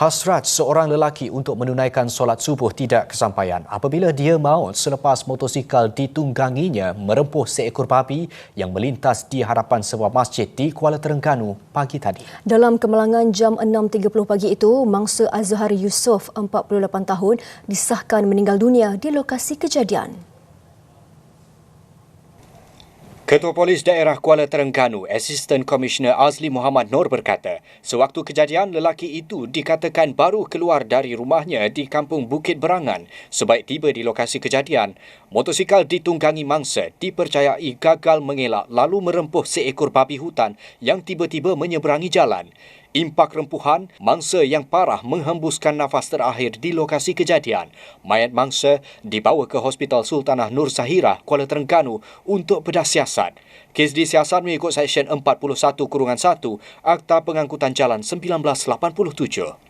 Hasrat seorang lelaki untuk menunaikan solat subuh tidak kesampaian apabila dia maut selepas motosikal ditungganginya merempuh seekor babi yang melintas di hadapan sebuah masjid di Kuala Terengganu pagi tadi. Dalam kemalangan jam 6.30 pagi itu, mangsa Azhar Yusof, 48 tahun, disahkan meninggal dunia di lokasi kejadian. Ketua Polis Daerah Kuala Terengganu, Assistant Commissioner Azli Muhammad Nur berkata, sewaktu kejadian lelaki itu dikatakan baru keluar dari rumahnya di kampung Bukit Berangan. Sebaik tiba di lokasi kejadian, motosikal ditunggangi mangsa dipercayai gagal mengelak lalu merempuh seekor babi hutan yang tiba-tiba menyeberangi jalan. Impak rempuhan, mangsa yang parah menghembuskan nafas terakhir di lokasi kejadian. Mayat mangsa dibawa ke Hospital Sultanah Nur Sahira, Kuala Terengganu untuk bedah siasat. Kes disiasat mengikut Seksyen 41-1 Akta Pengangkutan Jalan 1987.